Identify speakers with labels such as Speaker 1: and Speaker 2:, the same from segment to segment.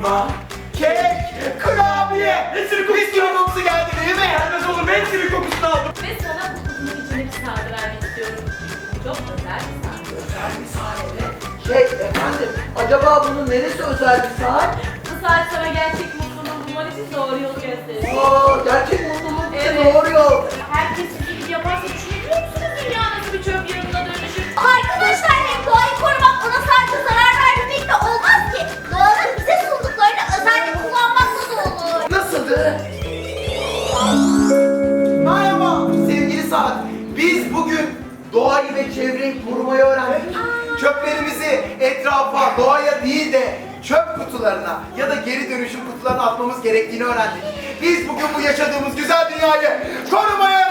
Speaker 1: Elma, kek, kurabiye.
Speaker 2: Nesir kokusu. Nesir kokusu geldi değil mi? Helmez olur. Ben nesir kokusunu aldım.
Speaker 3: Ve sana bu kutunun içinde bir sargı vermek istiyorum. Çok özel bir sargı.
Speaker 1: Özel bir sargı. Şey efendim, acaba bunun neresi özel bir saat?
Speaker 3: Bu saat sana gerçek mutluluğu bulman için doğru yolu gösterir.
Speaker 1: Aa, gerçek mi? Nasıldı? Merhaba sevgili saat. Biz bugün doğayı ve çevreyi korumayı öğrendik. Çöplerimizi etrafa, doğaya değil de çöp kutularına ya da geri dönüşüm kutularına atmamız gerektiğini öğrendik. Biz bugün bu yaşadığımız güzel dünyayı korumaya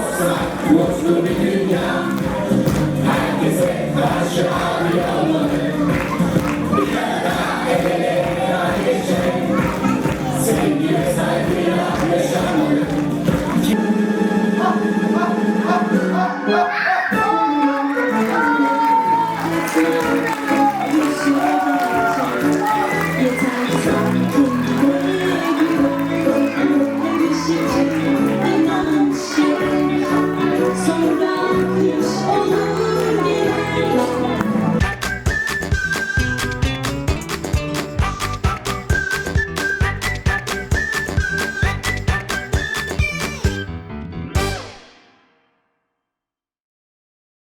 Speaker 4: olsa mutlu bir dünya Herkese başarılı Bir ara el ele kardeşe Sevgi
Speaker 3: Yeter ki sen